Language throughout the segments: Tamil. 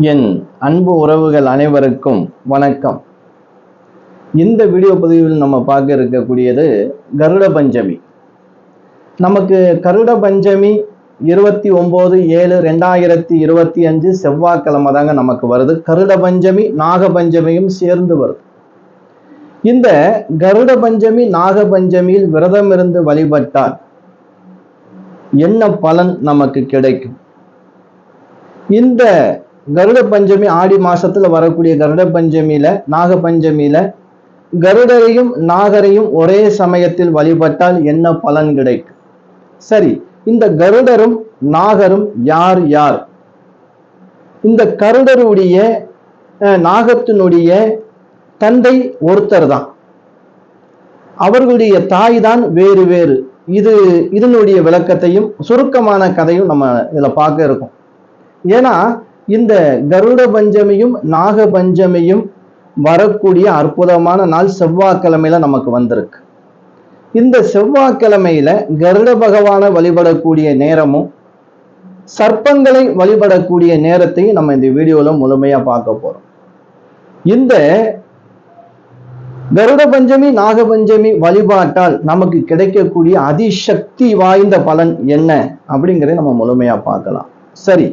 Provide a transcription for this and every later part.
என் அன்பு உறவுகள் அனைவருக்கும் வணக்கம். இந்த வீடியோ பதிவில் நம்ம பார்க்க இருக்கக்கூடியது கருட பஞ்சமி. நமக்கு கருட பஞ்சமி இருபத்தி ஒம்பது ஏழு ரெண்டாயிரத்தி இருபத்தி அஞ்சு செவ்வாய்க்கிழமை தாங்க நமக்கு வருது. கருட பஞ்சமி நாக பஞ்சமியும் சேர்ந்து வருது. இந்த கருட பஞ்சமி நாக பஞ்சமியில் விரதம் இருந்து வழிபட்டால் என்ன பலன் நமக்கு கிடைக்கும்? இந்த கருட பஞ்சமி ஆடி மாசத்துல வரக்கூடிய கருட பஞ்சமியில நாக பஞ்சமியில கருடரையும் நாகரையும் ஒரே சமயத்தில் வழிபட்டால் என்ன பலன் கிடைக்கும்? சரி இந்த கருடரும் நாகரும் யார் யார்? இந்த கருடருடைய அஹ், நாகத்தினுடைய தந்தை ஒருத்தர் தான். அவர்களுடைய தாய் தான் வேறு வேறு. இது இதனுடைய விளக்கத்தையும் சுருக்கமான கதையும் நம்ம இதுல பார்க்க இருக்கோம். ஏன்னா இந்த கருட பஞ்சமியும் நாக பஞ்சமியும் வரக்கூடிய அற்புதமான நாள் செவ்வாய்க்கிழமையில நமக்கு வந்திருக்கு. இந்த செவ்வாய்க்கிழமையில கருட பகவானை வழிபடக்கூடிய நேரமும் சர்ப்பங்களை வழிபடக்கூடிய நேரத்தையும் நம்ம இந்த வீடியோல முழுமையா பார்க்க போறோம். இந்த கருட பஞ்சமி நாக பஞ்சமி வழிபாட்டால் நமக்கு கிடைக்கக்கூடிய அதிசக்தி வாய்ந்த பலன் என்ன அப்படிங்கிறத நம்ம முழுமையா பார்க்கலாம். சரி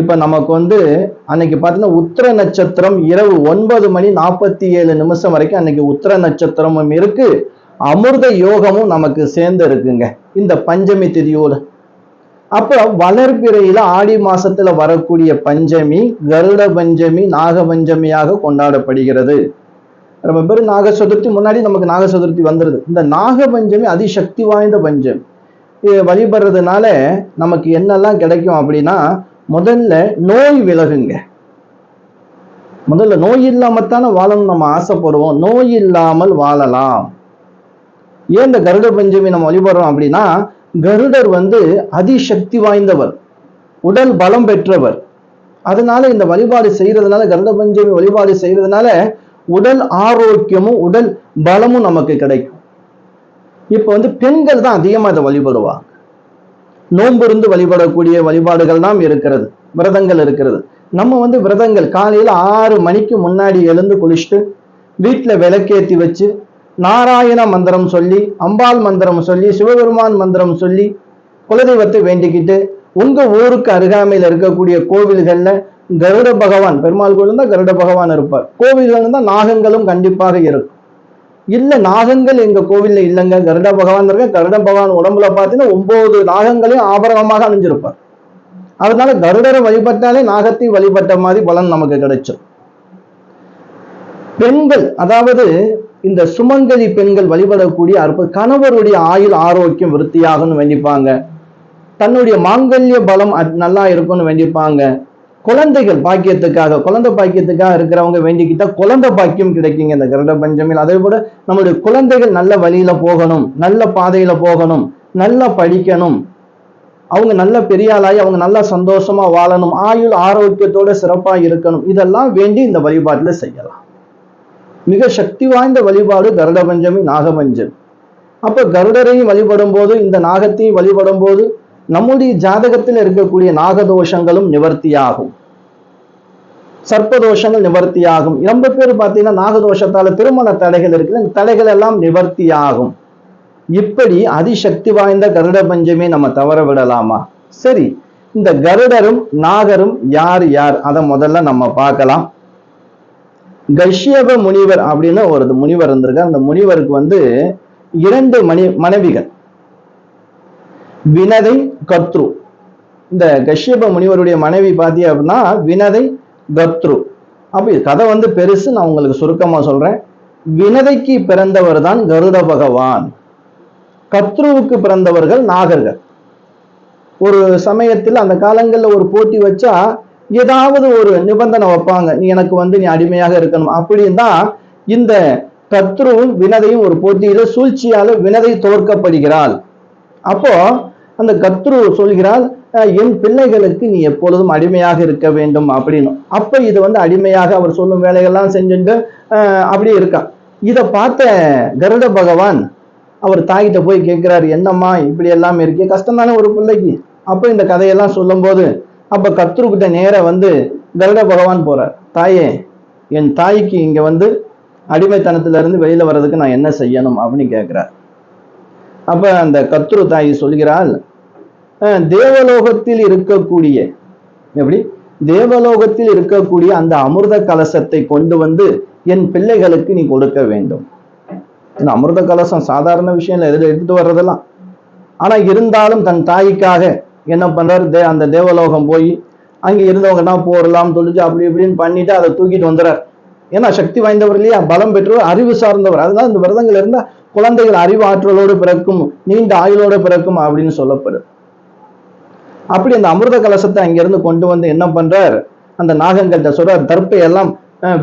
இப்ப நமக்கு வந்து அன்னைக்கு பார்த்தீங்கன்னா உத்திர நட்சத்திரம் இரவு ஒன்பது மணி நாற்பத்தி ஏழு நிமிஷம் வரைக்கும் அன்னைக்கு உத்திர நட்சத்திரமும் இருக்கு. அமிர்த யோகமும் நமக்கு சேர்ந்து இருக்குங்க. இந்த பஞ்சமி திதியோடு. அப்ப வளர்பிறையில ஆடி மாசத்துல வரக்கூடிய பஞ்சமி கருட பஞ்சமி நாக பஞ்சமியாக கொண்டாடப்படுகிறது. ரொம்ப பேர் நாக சதுர்த்தி முன்னாடி நமக்கு நாக சதுர்த்தி வந்துருது. இந்த நாக பஞ்சமி அதிசக்தி வாய்ந்த பஞ்சமி. இது வழிபடுறதுனால நமக்கு என்னெல்லாம் கிடைக்கும் அப்படின்னா முதல்ல நோய் விலகுங்க. முதல்ல நோய் இல்லாமத்தானே வாழணும் நம்ம ஆசைப்படுவோம். நோய் இல்லாமல் வாழலாம். ஏன் இந்த கருட பஞ்சமி நம்ம வழிபடுறோம் அப்படின்னா கருடர் வந்து அதிசக்தி வாய்ந்தவர். உடல் பலம் பெற்றவர். அதனால இந்த வழிபாடு செய்யறதுனால கருட பஞ்சமி வழிபாடு செய்யறதுனால உடல் ஆரோக்கியமும் உடல் பலமும் நமக்கு கிடைக்கும். இப்போ வந்து பெண்கள் தான் அதிகமா இதை வழிபடுவாங்க. நோம்பிருந்து வழிபடக்கூடிய வழிபாடுகள் தான் இருக்கிறது. விரதங்கள் இருக்கிறது. நம்ம வந்து விரதங்கள் காலையில ஆறு மணிக்கு முன்னாடி எழுந்து குளிச்சுட்டு வீட்டில் விளக்கேத்தி வச்சு நாராயண மந்திரம் சொல்லி அம்பாள் மந்திரம் சொல்லி சிவபெருமான் மந்திரம் சொல்லி குலதெய்வத்தை வேண்டிக்கிட்டு உங்க ஊருக்கு அருகாமையில் இருக்கக்கூடிய கோவில்கள்ல கருட பகவான் பெருமாள் கோவில் தான் கருட பகவான் இருப்பார். கோவில்கள் தான் நாகங்களும் கண்டிப்பாக இருக்கும். இல்ல நாகங்கள் எங்க கோவில்ல இல்லைங்க. கருட பகவான் இருக்க கருட பகவான் உடம்புல பார்த்தீங்கன்னா ஒன்பது நாகங்களையும் ஆபரணமாக அணிஞ்சிருப்பார். அதனால கருடரை வழிபட்டாலே நாகத்தை வழிபட்ட மாதிரி பலன் நமக்கு கிடைச்சோம் பெண்கள் அதாவது இந்த சுமங்கலி பெண்கள் வழிபடக்கூடிய அற்புத கணவருடைய ஆயுள் ஆரோக்கியம் விருத்தியாகும்னு வேண்டிப்பாங்க. தன்னுடைய மாங்கல்ய பலம் நல்லா இருக்கும்னு வேண்டிப்பாங்க. குழந்தைகள் பாக்கியத்துக்காக குழந்தை பாக்கியத்துக்காக இருக்கிறவங்க வேண்டிக்கிட்டா குழந்தை பாக்கியம் கிடைக்குங்க இந்த கருட பஞ்சமியில். அதே போல நம்மளுடைய குழந்தைகள் நல்ல வழியில போகணும் நல்ல பாதையில போகணும் நல்லா படிக்கணும். அவங்க நல்ல பெரிய ஆளாகி அவங்க நல்லா சந்தோஷமா வாழணும். ஆயுள் ஆரோக்கியத்தோட சிறப்பா இருக்கணும். இதெல்லாம் வேண்டி இந்த வழிபாட்டுல செய்யலாம். மிக சக்தி வாய்ந்த வழிபாடு கருட பஞ்சமி நாகபஞ்சமி. அப்ப கருடரையும் வழிபடும் போது இந்த நாகத்தையும் வழிபடும் போது நம்முடைய ஜாதகத்தில் இருக்கக்கூடிய நாகதோஷங்களும் நிவர்த்தியாகும். சர்ப்பதோஷங்கள் நிவர்த்தியாகும். ரொம்ப பேர் பார்த்தீங்கன்னா நாகதோஷத்தால திருமண தடைகள் இருக்குது. அந்த தடைகள் எல்லாம் நிவர்த்தியாகும். இப்படி அதிசக்தி வாய்ந்த கருட பஞ்சமே நம்ம தவற விடலாமா? சரி இந்த கருடரும் நாகரும் யார் யார்? அதை முதல்ல நம்ம பார்க்கலாம். கஷ்யப முனிவர் அப்படின்னு ஒரு முனிவர் இருந்திருக்கார். அந்த முனிவருக்கு வந்து இரண்டு மணி மனைவிகள். வினதை கத்ரு. இந்த கஷ்யப முனிவருடைய மனைவி பாத்தீங்க அப்படின்னா வினதை கத்ரு. அப்ப கதை வந்து பெருசு நான் உங்களுக்கு சுருக்கமா சொல்றேன். வினதைக்கு பிறந்தவர் தான் கருட பகவான். கத்ருவுக்கு பிறந்தவர்கள் நாகர்கள். ஒரு சமயத்தில் அந்த காலங்கள்ல ஒரு போட்டி வச்சா ஏதாவது ஒரு நிபந்தனை வைப்பாங்க. நீ எனக்கு வந்து நீ அடிமையாக இருக்கணும். அப்படின்னு தான் இந்த கத்ருவும் வினதையும் ஒரு போட்டியில சூழ்ச்சியால வினதை தோற்கப்படுகிறாள். அப்போ அந்த கத்ரு சொல்கிறாள் என் பிள்ளைகளுக்கு நீ எப்பொழுதும் அடிமையாக இருக்க வேண்டும் அப்படின்னு. அப்ப இது வந்து அடிமையாக அவர் சொல்லும் வேலைகள்லாம் செஞ்சுட்டு அப்படியே இருக்கா இதை பார்த்த கருட பகவான் அவர் தாய்கிட்ட போய் கேட்கிறாரு என்னம்மா இப்படி எல்லாம் இருக்கே கஷ்டம் தானே ஒரு பிள்ளைக்கு? அப்போ இந்த கதையெல்லாம் சொல்லும்போது அப்ப கத்ருக்கிட்ட நேர வந்து கருட பகவான் போறார். தாயே என் தாய்க்கு இங்க வந்து அடிமைத்தனத்துல இருந்து வெளியில வர்றதுக்கு நான் என்ன செய்யணும்? அப்படின்னு கேட்குறாரு. அப்ப அந்த கத்துரு தாய் சொல்கிறாள் தேவலோகத்தில் இருக்கக்கூடிய எப்படி? தேவலோகத்தில் இருக்கக்கூடிய அந்த அமிர்த கலசத்தை கொண்டு வந்து என் பிள்ளைகளுக்கு நீ கொடுக்க வேண்டும். இந்த அமிர்த கலசம் சாதாரண விஷயம் இல்லை எதில் எடுத்துட்டு வர்றதெல்லாம். ஆனா இருந்தாலும் தன் தாய்க்காக என்ன பண்றாரு? தே அந்த தேவலோகம் போய் அங்க இருந்தவங்கன்னா போறலாம் தொழிச்சு அப்படி இப்படின்னு பண்ணிட்டு அதை தூக்கிட்டு வந்துறார். ஏன்னா சக்தி வாய்ந்தவர் இல்லையா? பலம் பெற்றவர் அறிவு சார்ந்தவர். அதனால இந்த விரதங்கள் இருந்தா குழந்தைகள் அறிவு ஆற்றலோடு பிறக்கும் நீண்ட ஆயுளோடு பிறக்கும் அப்படின்னு சொல்லப்படுது அப்படி அந்த அமிர்த கலசத்தை அங்கிருந்து கொண்டு வந்து என்ன பண்றார்? அந்த நாகங்கள்ட சொல்றார் தர்ப்பை எல்லாம்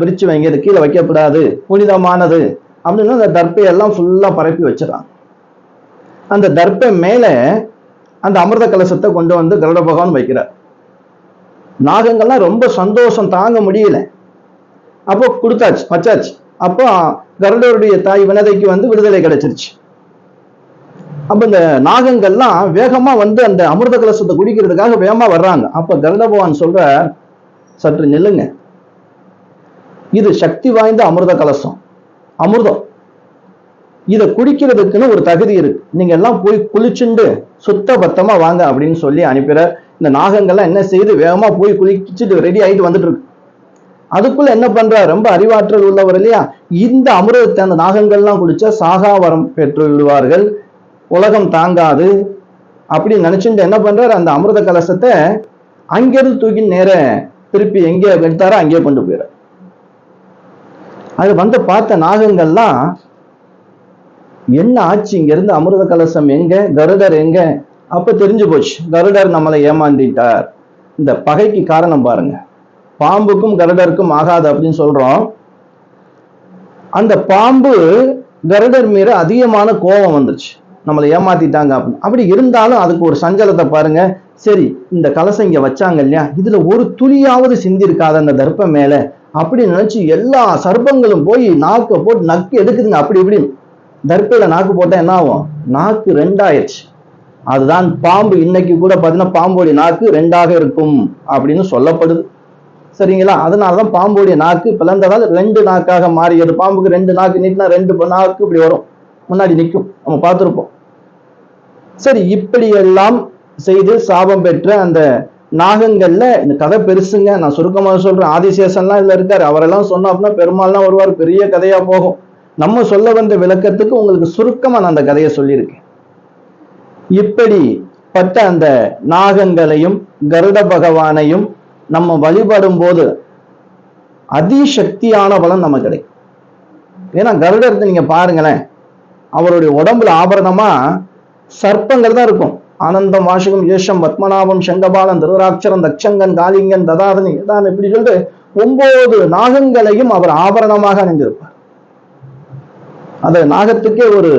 பிரிச்சு விரிச்சு வைங்க இது கீழே வைக்கப்படாது புனிதமானது. அப்படின்னு அந்த தர்ப்பை எல்லாம் ஃபுல்லா பரப்பி வச்சிடறான் அந்த தர்ப்பை மேல அந்த அமிர்த கலசத்தை கொண்டு வந்து கருட பகவான் வைக்கிறார். நாகங்கள்லாம் ரொம்ப சந்தோஷம் தாங்க முடியல. அப்போ கொடுத்தாச்சு வச்சாச்சு. அப்போ கருடருடைய தாய் வினதைக்கு வந்து விடுதலை கிடைச்சிருச்சு. அப்ப இந்த நாகங்கள்லாம் வேகமா வந்து அந்த அமிர்த கலசத்தை குடிக்கிறதுக்காக வேகமா வர்றாங்க. அப்ப கருட பகவான் சொல்ற சற்று நில்லுங்க. இது சக்தி வாய்ந்த அமிர்த கலசம். அமிர்தம். இதை குடிக்கிறதுக்குன்னு ஒரு தகுதி இருக்கு. நீங்க எல்லாம் போய் குளிச்சுண்டு சுத்த பத்தமா வாங்க அப்படின்னு சொல்லி அனுப்பிற இந்த நாகங்கள்லாம் என்ன செய்யுது வேகமா போய் குளிச்சுட்டு ரெடி ஆயிட்டு வந்துட்டு இருக்கு. அதுக்குள்ள என்ன பண்றார்? ரொம்ப அறிவாற்றல் உள்ளவர் இல்லையா? இந்த அமிர்தத்தை அந்த நாகங்கள்லாம் குடிச்சா சாகாவரம் பெற்று விடுவார்கள் உலகம் தாங்காது. அப்படி நினைச்சுட்டு என்ன பண்றாரு? அந்த அமிர்த கலசத்தை அங்கிருந்து தூக்கி நேர திருப்பி எங்கே எடுத்தாரோ அங்கேயே கொண்டு போயிடுறார். அது வந்து பார்த்த நாகங்கள்லாம் என்ன ஆச்சு? இங்கிருந்து அமிர்த கலசம் எங்க? கருடர் எங்க? அப்ப தெரிஞ்சு போச்சு. கருடர் நம்மளை ஏமாந்திட்டார். இந்த பகைக்கு காரணம் பாருங்க. பாம்புக்கும் கரடருக்கும் ஆகாது அப்படின்னு சொல்றோம். அந்த பாம்பு கரடர் மீற அதிகமான கோபம் வந்துருச்சு. நம்மளை ஏமாத்திட்டாங்க அப்படின்னு. அப்படி இருந்தாலும் அதுக்கு ஒரு சஞ்சலத்தை பாருங்க. சரி இந்த கலசம் இங்க வச்சாங்க இல்லையா? இதுல ஒரு துளியாவது சிந்தி இருக்காது அந்த தர்ப்பம் மேல. அப்படி நினைச்சு எல்லா சர்ப்பங்களும் போய் நாக்கை போட்டு நக்கு எடுக்குதுங்க. அப்படி இப்படி தர்ப்பையில நாக்கு போட்டா என்ன ஆகும்? நாக்கு ரெண்டாயிருச்சு. அதுதான் பாம்பு. இன்னைக்கு கூட பார்த்தீங்கன்னா பாம்போடைய நாக்கு ரெண்டாக இருக்கும் அப்படின்னு சொல்லப்படுது. சரிங்களா? அதனாலதான் பாம்புடைய நாக்கு பிளந்ததால் ரெண்டு நாக்காக மாறியது. பாம்புக்கு ரெண்டு நாக்கு நீட்டினா ரெண்டு நாக்கு இப்படி வரும். முன்னாடி நிற்கும் நம்ம பார்த்துருப்போம். சரி இப்படி எல்லாம் செய்து சாபம் பெற்ற அந்த நாகங்கள்ல இந்த கதை பெருசுங்க. நான் சுருக்கமாக சொல்றேன். ஆதிசேஷன்லாம் இதுல இருக்காரு. அவரெல்லாம் சொன்னோம் அப்படின்னா பெருமாள்லாம் வருவார். பெரிய கதையா போகும். நம்ம சொல்ல வந்த விளக்கத்துக்கு உங்களுக்கு சுருக்கமா நான் அந்த கதையை சொல்லியிருக்கேன். இப்படி பட்ட அந்த நாகங்களையும் கருட பகவானையும் நம்ம வழிபடும் போது அதிசக்தியான பலன் நமக்கு கிடைக்கும். ஏன்னா கருடத்தை நீங்க பாருங்களேன் அவருடைய உடம்புல ஆபரணமா சர்ப்பங்கள் தான் இருக்கும். ஆனந்தம் வாசகம் யேஷம் பத்மநாபம் சங்கபாலம் திருவராட்சரம் தட்சங்கன் காளிங்கன் ததாதனி தான் இப்படி சொல்லிட்டு ஒன்பது நாகங்களையும் அவர் ஆபரணமாக அணிந்திருப்பார். அந்த நாகத்துக்கே ஒரு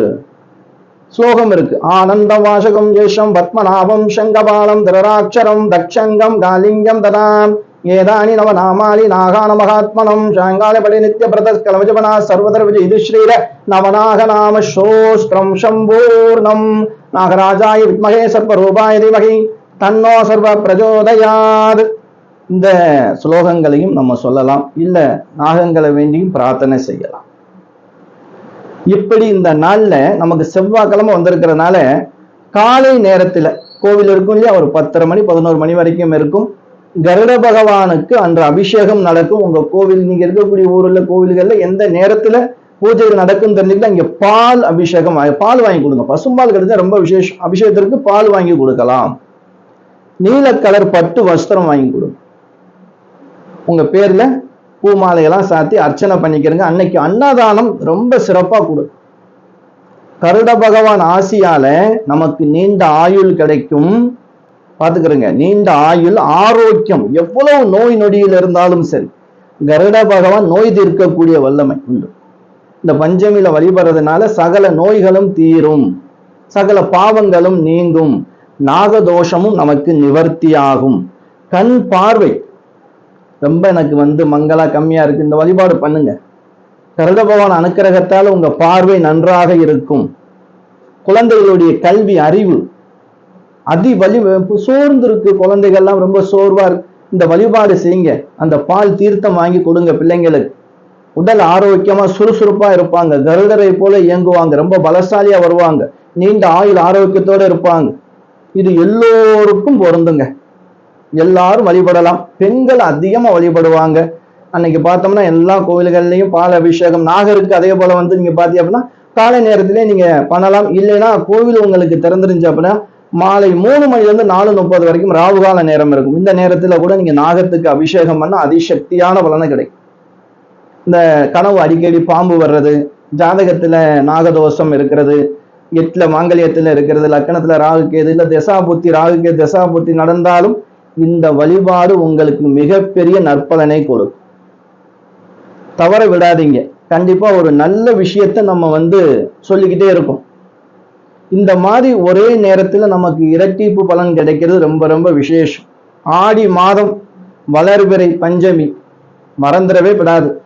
ஸ்லோகம் இருக்கு. ஆனந்தம் வாசகம் ஜேஷம் பத்மநாபம் சங்கபாலம் திருராட்சரம் தட்சங்கம் காலிங்கம் ததாம் ஏதானி நவ நாமாலி நாகான மகாத்மனம் சாங்காலபடி நித்திய பிரத கலவஜபனா சர்வதர விஜய் இது ஸ்ரீர நவநாக நாம சோஸ்திரம் சம்பூர்ணம். நாகராஜாய வித்மகே சர்வரூபாய தீமகி தன்னோ சர்வ பிரஜோதயாது. இந்த ஸ்லோகங்களையும் நம்ம சொல்லலாம். இல்ல நாகங்களை வேண்டியும் பிரார்த்தனை செய்யலாம். இப்படி இந்த நாள்ல நமக்கு செவ்வாய்க்கிழமை வந்திருக்கிறதுனால காலை நேரத்துல கோவில் இருக்கும் இல்லையா? ஒரு பத்தரை மணி பதினோரு மணி வரைக்கும் இருக்கும். கருட பகவானுக்கு அன்று அபிஷேகம் நடக்கும். உங்க கோவில் நீங்க இருக்கக்கூடிய ஊர்ல கோவில்கள்ல எந்த நேரத்துல பூஜைகள் நடக்கும் தெரிஞ்சுக்கிட்டா இங்க பால் அபிஷேகம் பால் வாங்கி கொடுங்க. பசும்பால் கிடைச்சா ரொம்ப விசேஷம். அபிஷேகத்திற்கு பால் வாங்கி கொடுக்கலாம். நீல கலர் பட்டு வஸ்திரம் வாங்கி கொடுங்க. உங்க பேர்ல பூ மாலையெல்லாம் சாத்தி அர்ச்சனை பண்ணிக்கிறங்க. அன்னைக்கு அன்னதானம் ரொம்ப சிறப்பா கொடு. கருட பகவான் ஆசியால நமக்கு நீண்ட ஆயுள் கிடைக்கும். பாத்துக்கிறங்க. நீண்ட ஆயுள் ஆரோக்கியம். எவ்வளவு நோய் நொடியில் இருந்தாலும் சரி. கருட பகவான் நோய் தீர்க்கக்கூடிய வல்லமை உண்டு. இந்த பஞ்சமியில வழிபடுறதுனால சகல நோய்களும் தீரும். சகல பாவங்களும் நீங்கும். நாகதோஷமும் நமக்கு நிவர்த்தியாகும். கண் பார்வை ரொம்ப எனக்கு வந்து மங்களா கம்மியா இருக்கு. இந்த வழிபாடு பண்ணுங்க. கருட பகவான் அனுக்கிரகத்தால் உங்க பார்வை நன்றாக இருக்கும். குழந்தைகளுடைய கல்வி அறிவு அதி வலி சோர்ந்து இருக்கு குழந்தைகள்லாம் ரொம்ப சோர்வா இருக்கு இந்த வழிபாடு செய்யுங்க. அந்த பால் தீர்த்தம் வாங்கி கொடுங்க பிள்ளைங்களுக்கு. உடல் ஆரோக்கியமா சுறுசுறுப்பா இருப்பாங்க. கருடரை போல இயங்குவாங்க. ரொம்ப பலசாலியா வருவாங்க. நீண்ட ஆயுள் ஆரோக்கியத்தோட இருப்பாங்க. இது எல்லோருக்கும் பொருந்துங்க. எல்லாரும் வழிபடலாம். பெண்கள் அதிகமாக வழிபடுவாங்க. அன்னைக்கு பார்த்தோம்னா எல்லா கோவில்கள்லையும் பால் அபிஷேகம் நாகருக்கு அதே போல வந்து நீங்க பாத்தீங்க அப்படின்னா காலை நேரத்திலே நீங்க பண்ணலாம். இல்லைன்னா கோவில் உங்களுக்கு திறந்துருந்துச்சு அப்படின்னா மாலை மூணு மணிலிருந்து நாலு முப்பது வரைக்கும் ராவுகால நேரம் இருக்கும். இந்த நேரத்துல கூட நீங்க நாகத்துக்கு அபிஷேகம் பண்ணா அதிசக்தியான பலனை கிடைக்கும். இந்த கனவு அடிக்கடி பாம்பு வர்றது ஜாதகத்துல நாகதோஷம் இருக்கிறது எட்டுல மாங்கல்யத்துல இருக்கிறது லக்கணத்துல ராகு கேது இல்ல தசாபுத்தி ராகு கேது தசாபுத்தி நடந்தாலும் இந்த வழிபாடு உங்களுக்கு மிகப்பெரிய நற்பலனை கொடுக்கும் தவற விடாதீங்க. கண்டிப்பா ஒரு நல்ல விஷயத்த நம்ம வந்து சொல்லிக்கிட்டே இருக்கோம். இந்த மாதிரி ஒரே நேரத்துல நமக்கு இரட்டிப்பு பலன் கிடைக்கிறது ரொம்ப ரொம்ப விசேஷம். ஆடி மாதம் வளர்பிறை பஞ்சமி. மறந்துடவே விடாது.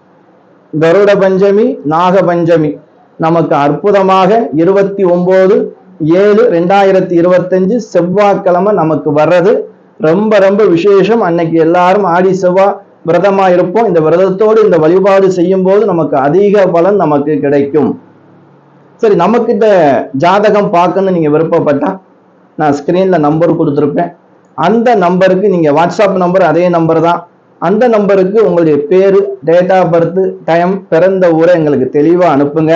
கருட பஞ்சமி நாக பஞ்சமி. நமக்கு அற்புதமாக இருபத்தி ஒன்பது ஏழு ரெண்டாயிரத்தி இருபத்தஞ்சு செவ்வாய்க்கிழமை நமக்கு வர்றது ரொம்ப ரொம்ப விசேஷம். அன்னைக்கு எல்லாரும் ஆடி செவ்வாய் விரதமா இருப்போம். இந்த விரதத்தோடு இந்த வழிபாடு செய்யும் போது நமக்கு அதிக பலன் நமக்கு கிடைக்கும். சரி நமக்கிட்ட ஜாதகம் பார்க்கணும்னு நீங்க விருப்பப்பட்டா நான் ஸ்கிரீன்ல நம்பர் கொடுத்துருப்பேன். அந்த நம்பருக்கு நீங்க வாட்ஸ்அப் நம்பர் அதே நம்பர் தான். அந்த நம்பருக்கு உங்களுடைய பேரு டேட் ஆஃப் பர்த் டைம் பிறந்த ஊரை எங்களுக்கு தெளிவா அனுப்புங்க.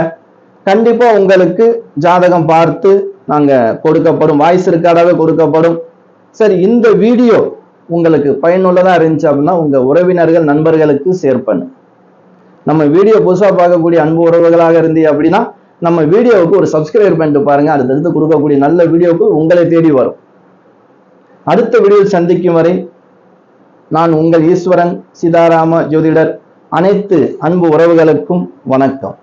கண்டிப்பா உங்களுக்கு ஜாதகம் பார்த்து நாங்க கொடுக்கப்படும். வாய்ஸ் ரெக்கார்டாவே கொடுக்கப்படும். சரி இந்த வீடியோ உங்களுக்கு பயனுள்ளதாக இருந்துச்சு அப்படின்னா உங்கள் உறவினர்கள் நண்பர்களுக்கு ஷேர் பண்ணு. நம்ம வீடியோ புதுசாக பார்க்கக்கூடிய அன்பு உறவுகளாக இருந்தீங்க அப்படின்னா நம்ம வீடியோவுக்கு ஒரு சப்ஸ்கிரைப் பண்ணிட்டு பாருங்கள் அடுத்தடுத்து கொடுக்கக்கூடிய நல்ல வீடியோவுக்கு உங்களை தேடி வரும். அடுத்த வீடியோ சந்திக்கும் வரை நான் உங்கள் ஈஸ்வரன் சீதாராம ஜோதிடர் அனைத்து அன்பு உறவுகளுக்கும் வணக்கம்.